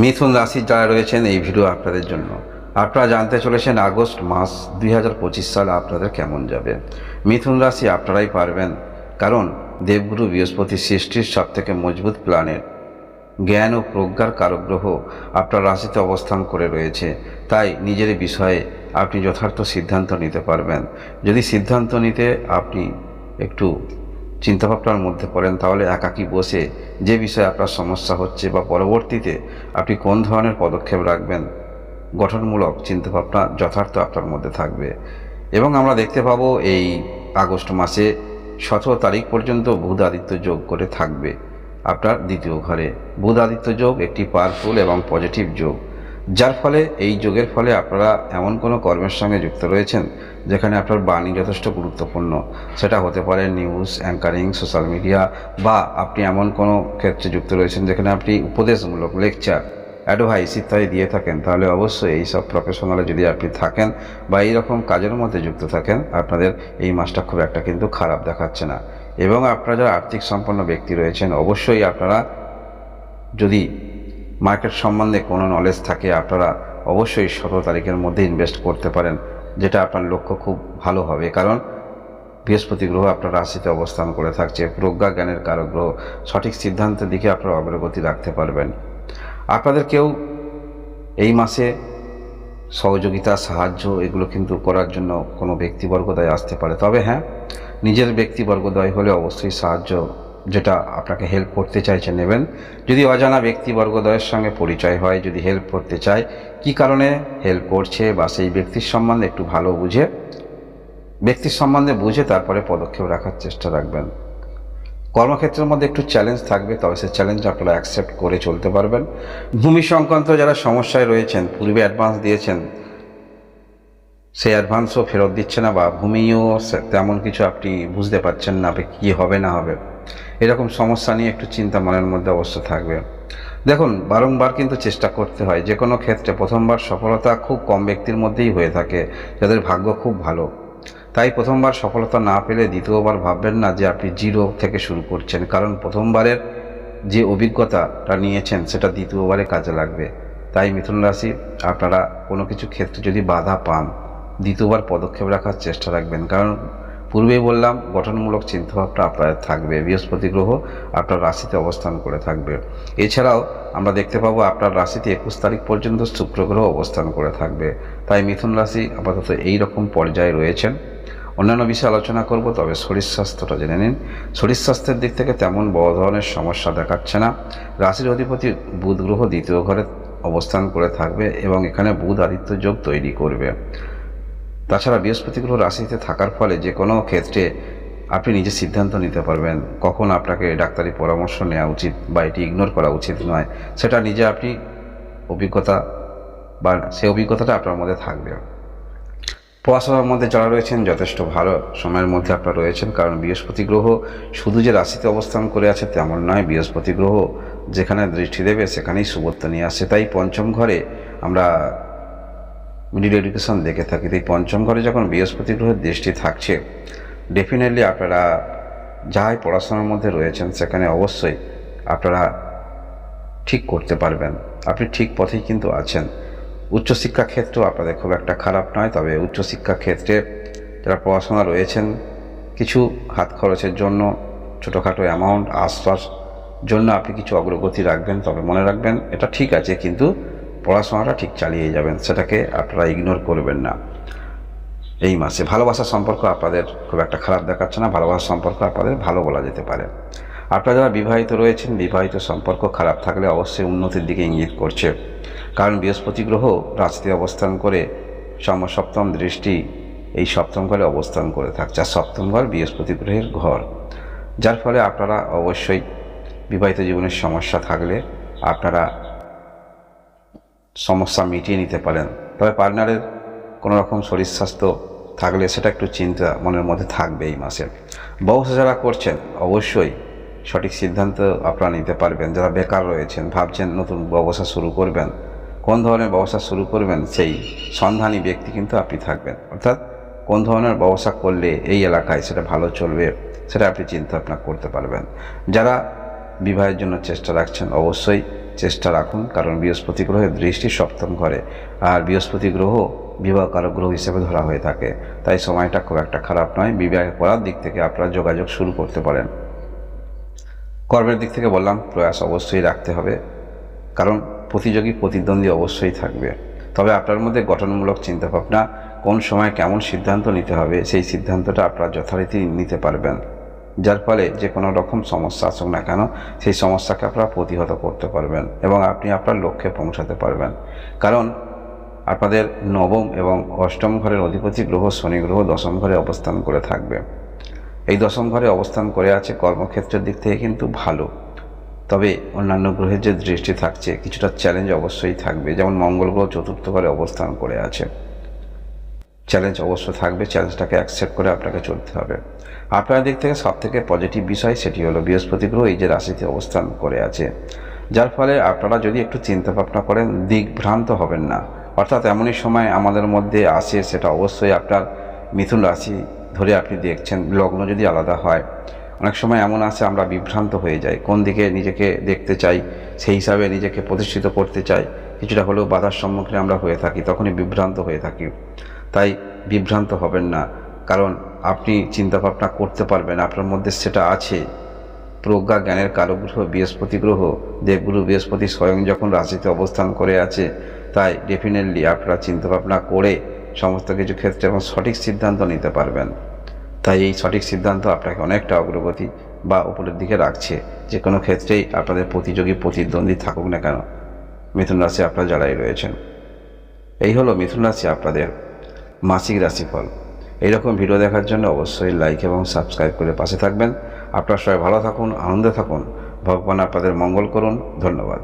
মিথুন রাশির যারা রয়েছেন এই ভিডিও আপনাদের জন্য। আপনারা জানতে চলেছেন আগস্ট মাস দুই হাজার পঁচিশ সাল আপনাদের কেমন যাবে। মিথুন রাশি আপনারাই পারবেন, কারণ দেবগুরু বৃহস্পতি সৃষ্টির সব থেকে মজবুত প্ল্যানেট জ্ঞান ও প্রজ্ঞার কারগ্রহ আপনার রাশিতে অবস্থান করে রয়েছে। তাই নিজের বিষয়ে আপনি যথার্থ সিদ্ধান্ত নিতে পারবেন। যদি সিদ্ধান্ত নিতে আপনি একটু চিন্তাভাবনার মধ্যে পড়েন, তাহলে একাকী বসে যে বিষয়ে আপনার সমস্যা হচ্ছে বা পরবর্তীতে আপনি কোন ধরনের পদক্ষেপ রাখবেন, গঠনমূলক চিন্তাভাবনা যথার্থ আপনার মধ্যে থাকবে। এবং আমরা দেখতে পাবো এই আগস্ট মাসে সতেরো তারিখ পর্যন্ত বুধ আদিত্য যোগ করে থাকবে আপনার দ্বিতীয় ঘরে। বুধ আদিত্য যোগ একটি পাওয়ারফুল এবং পজিটিভ যোগ। যার ফলে এই যোগের ফলে আপনারা এমন কোনো কর্মের সঙ্গে যুক্ত রয়েছেন যেখানে আপনার বাণী যথেষ্ট গুরুত্বপূর্ণ। সেটা হতে পারে নিউজ অ্যাঙ্কারিং সোশ্যাল মিডিয়া বা আপনি এমন কোনো ক্ষেত্রে যুক্ত রয়েছেন যেখানে আপনি উপদেশমূলক লেকচার অ্যাডভাইস ইত্যাদি দিয়ে থাকেন। তাহলে অবশ্যই এই সব প্রফেশনালে যদি আপনি থাকেন বা এই রকম কাজের মধ্যে যুক্ত থাকেন, আপনাদের এই মাসটা খুব একটা কিন্তু খারাপ দেখাচ্ছে না। এবং আপনারা যারা আর্থিক সম্পন্ন ব্যক্তি রয়েছেন, অবশ্যই আপনারা যদি মার্কেট সম্বন্ধে কোনো নলেজ থাকে, আপনারা অবশ্যই সতেরো তারিখের মধ্যে ইনভেস্ট করতে পারেন, যেটা আপনার লক্ষ্য খুব ভালো হবে। কারণ বৃহস্পতি গ্রহ আপনার রাশিতে অবস্থান করে থাকছে, প্রজ্ঞা জ্ঞানের কারক গ্রহ, সঠিক সিদ্ধান্তের দিকে আপনারা অগ্রগতি রাখতে পারবেন। আপনাদের কেউ এই মাসে সহযোগিতা, সাহায্য, এগুলো কিন্তু করার জন্য কোনো ব্যক্তিবর্গদয় আসতে পারে। তবে হ্যাঁ নিজের ব্যক্তিবর্গদয় হলে অবশ্যই সাহায্য যেটা আপনাকে হেল্প করতে চাইছে নেবেন। যদি অজানা ব্যক্তিবর্গদয়ের সঙ্গে পরিচয় হয়, যদি হেল্প করতে চায়, কি কারণে হেল্প করছে বা সেই ব্যক্তির সম্বন্ধে একটু ভালো বুঝে, ব্যক্তির সম্বন্ধে বুঝে তারপরে পদক্ষেপ রাখার চেষ্টা রাখবেন। কর্মক্ষেত্রের মধ্যে একটু চ্যালেঞ্জ থাকবে, তবে সে চ্যালেঞ্জ আপনারা অ্যাকসেপ্ট করে চলতে পারবেন। ভূমি সংক্রান্ত যারা সমস্যায় রয়েছেন, পূর্বে অ্যাডভান্স দিয়েছেন সেই অ্যাডভান্সও ফেরত দিচ্ছে না বা ভূমিও তেমন কিছু আপনি বুঝতে পারছেন না কী হবে না হবে। এরকম সমস্যা নিয়ে একটু চিন্তা মনের মধ্যে অবশ্য থাকবে। দেখুন, বারংবার কিন্তু চেষ্টা করতে হয়। যে কোনো ক্ষেত্রে প্রথমবার সফলতা খুব কম ব্যক্তির মধ্যেই হয়ে থাকে, যাদের ভাগ্য খুব ভালো। তাই প্রথমবার সফলতা না পেলে দ্বিতীয়বার ভাববেন না যে আপনি জিরো থেকে শুরু করছেন, কারণ প্রথমবারের যে অভিজ্ঞতাটা নিয়েছেন, সেটা দ্বিতীয়বারে কাজে লাগবে। তাই মিথুন রাশি, আপনারা কোনো কিছু ক্ষেত্রে যদি বাধা পান, দ্বিতীয়বার পদক্ষেপ রাখার চেষ্টা রাখবেন। কারণ পূর্বেই বললাম, গঠনমূলক চিন্তাভাবনা আপনার থাকবে, বৃহস্পতি গ্রহ আপনার রাশিতে অবস্থান করে থাকবে। এছাড়াও আমরা দেখতে পাবো আপনার রাশিতে একুশ তারিখ পর্যন্ত শুক্র গ্রহ অবস্থান করে থাকবে। তাই মিথুন রাশি আপাতত এই রকম পর্যায়ে রয়েছেন। অন্যান্য বিষয়ে আলোচনা করব, তবে শরীর স্বাস্থ্যটা জেনে নিন। শরীর স্বাস্থ্যের দিক থেকে তেমন বড় ধরনের সমস্যা দেখাচ্ছে না। রাশির অধিপতি বুধ গ্রহ দ্বিতীয় ঘরে অবস্থান করে থাকবে এবং এখানে বুধ আদিত্য যোগ তৈরি করবে। তাছাড়া বৃহস্পতি গ্রহ রাশিতে থাকার ফলে যে কোনো ক্ষেত্রে আপনি নিজে সিদ্ধান্ত নিতে পারবেন কখন আপনাকে ডাক্তারি পরামর্শ নেওয়া উচিত বা এটি ইগনোর করা উচিত নয়। সেটা নিজে আপনি অভিজ্ঞতা বা সেই অভিজ্ঞতাটা আপনার মধ্যে থাকবে। পড়াশোনার মধ্যে যারা রয়েছেন যথেষ্ট ভালো সময়ের মধ্যে আপনারা রয়েছেন, কারণ বৃহস্পতি গ্রহ শুধু যে রাশিতে অবস্থান করে আছে তেমন নয় বৃহস্পতি গ্রহ যেখানে দৃষ্টি দেবে সেখানেই সুবত্ত নিয়ে আসে। তাই পঞ্চম ঘরে আমরা মিডিল এডুকেশন দেখে থাকি। তাই পঞ্চম ঘরে যখন বৃহস্পতি গ্রহের দৃষ্টি থাকছে ডেফিনেটলি আপনারা যাই পড়াশোনার মধ্যে রয়েছেন, সেখানে অবশ্যই আপনারা ঠিক করতে পারবেন। আপনি ঠিক পথেই কিন্তু আছেন। উচ্চশিক্ষা ক্ষেত্রেও আপনাদের খুব একটা খারাপ নয়, তবে উচ্চশিক্ষা ক্ষেত্রে যারা পড়াশোনা রয়েছেন, কিছু হাত খরচের জন্য, ছোটোখাটো অ্যামাউন্ট আশ্বাস জন্য আপনি কিছু অগ্রগতি রাখবেন, তবে মনে রাখবেন এটা ঠিক আছে, কিন্তু পড়াশোনাটা ঠিক চালিয়ে যাবেন, সেটাকে আপনারা ইগনোর করবেন না। এই মাসে ভালোবাসার সম্পর্ক আপনাদের খুব একটা খারাপ দেখাচ্ছে না, ভালোবাসার সম্পর্ক আপনাদের ভালো বলা যেতে পারে। আপনারা যারা বিবাহিত রয়েছেন, বিবাহিত সম্পর্ক খারাপ থাকলে অবশ্যই উন্নতির দিকে ইঙ্গিত করছে। কারণ বৃহস্পতি গ্রহ রাশিতে অবস্থান করে সম সপ্তম দৃষ্টি, এই সপ্তম ঘরে অবস্থান করে থাকছে। আর সপ্তম ঘর বৃহস্পতি গ্রহের ঘর। যার ফলে আপনারা অবশ্যই বিবাহিত জীবনের সমস্যা থাকলে আপনারা সমস্যা মিটিয়ে নিতে পারেন। তবে পার্টনারের কোনো রকম শরীর স্বাস্থ্য থাকলে সেটা একটু চিন্তা মনের মধ্যে থাকবে এই মাসে। ব্যবসা যারা করছেন, অবশ্যই সঠিক সিদ্ধান্ত আপনারা নিতে পারবেন। যারা বেকার রয়েছেন, ভাবছেন নতুন ব্যবসা শুরু করবেন, কোন ধরনের ব্যবসা শুরু করবেন, সেই সন্ধানী ব্যক্তি কিন্তু আপনি থাকবেন। অর্থাৎ কোন ধরনের ব্যবসা করলে এই এলাকায় সেটা ভালো চলবে, সেটা আপনি চিন্তা ভাবনা করতে পারবেন। যারা বিবাহের জন্য চেষ্টা রাখছেন, অবশ্যই চেষ্টা রাখুন, কারণ বৃহস্পতি গ্রহের দৃষ্টি সপ্তম ঘরে, আর বৃহস্পতি গ্রহ বিবাহ কারক গ্রহ হিসেবে ধরা হয়ে থাকে। তাই সময়টা খুব একটা খারাপ নয়। বিবাহ করার দিক থেকে আপনারা যোগাযোগ শুরু করতে পারেন। কর্মের দিক থেকে বললাম, প্রয়াস অবশ্যই রাখতে হবে, কারণ প্রতিযোগী প্রতিদ্বন্দ্বী অবশ্যই থাকবে। তবে আপনার মধ্যে গঠনমূলক চিন্তাভাবনা, কোন সময় কেমন সিদ্ধান্ত নিতে হবে, সেই সিদ্ধান্তটা আপনারা যথারীতি নিতে পারবেন। যার ফলে যে কোনো রকম সমস্যা আসুক না কেন, সেই সমস্যাকে আপনারা প্রতিহত করতে পারবেন এবং আপনি আপনার লক্ষ্যে পৌঁছাতে পারবেন। কারণ আপনাদের নবম এবং অষ্টম ঘরের অধিপতি গ্রহ শনি গ্রহ দশম ঘরে অবস্থান করে থাকবে। এই দশম ঘরে অবস্থান করে আছে কর্মক্ষেত্রের দিক থেকে কিন্তু ভালো। তবে অন্যান্য গ্রহের যে দৃষ্টি থাকছে, কিছুটা চ্যালেঞ্জ অবশ্যই থাকবে। যেমন মঙ্গল গ্রহ চতুর্থ ঘরে অবস্থান করে আছে। চ্যালেঞ্জ অবশ্য থাকবে চ্যালেঞ্জটাকে অ্যাকসেপ্ট করে আপনাকে চলতে হবে। আপনার দিক থেকে সব থেকে পজিটিভ বিষয় সেটি হলো বৃহস্পতি গ্রহ এই যে রাশিতে অবস্থান করে আছে। যার ফলে আপনারা যদি একটু চিন্তা ভাবনা করেন, দিকভ্রান্ত হবেন না। অর্থাৎ এমনই সময় আমাদের মধ্যে আসে, সেটা অবশ্যই আপনার মিথুন রাশি ধরে আপনি দেখছেন, লগ্ন যদি আলাদা হয়। অনেক সময় এমন আছে আমরা বিভ্রান্ত হয়ে যাই। কোন দিকে নিজেকে দেখতে চাই, সেই হিসাবে নিজেকে প্রতিষ্ঠিত করতে চাই। কিছুটা হলেও বাধার সম্মুখীন আমরা হয়ে থাকি, তখনই বিভ্রান্ত হয়ে থাকি। তাই বিভ্রান্ত হবেন না। কারণ আপনি চিন্তা ভাবনা করতে পারবেন, আপনার মধ্যে সেটা আছে। প্রজ্ঞা জ্ঞানের কারক গ্রহ বৃহস্পতি গ্রহ, দেবগুরু বৃহস্পতি স্বয়ং যখন রাশিতে অবস্থান করে আছে, তাই ডেফিনেটলি আপনারা চিন্তাভাবনা করে সমস্ত কিছু ক্ষেত্রে এবং সঠিক সিদ্ধান্ত নিতে পারবেন। তাই এই সঠিক সিদ্ধান্ত আপনাকে অনেকটা অগ্রগতি বা উপরের দিকে রাখছে। যে কোনো ক্ষেত্রেই আপনাদের প্রতিযোগী, প্রতিদ্বন্দ্বী থাকুক না কেন। মিথুন রাশি আপনারা যারাই রয়েছেন। এই হলো মিথুন রাশি আপনাদের মাসিক রাশিফল। এইরকম ভিডিও দেখার জন্য অবশ্যই লাইক এবং সাবস্ক্রাইব করে পাশে থাকবেন। আপনার সবাই ভালো থাকুন, আনন্দে থাকুন। ভগবান আপনাদের মঙ্গল করুন। ধন্যবাদ।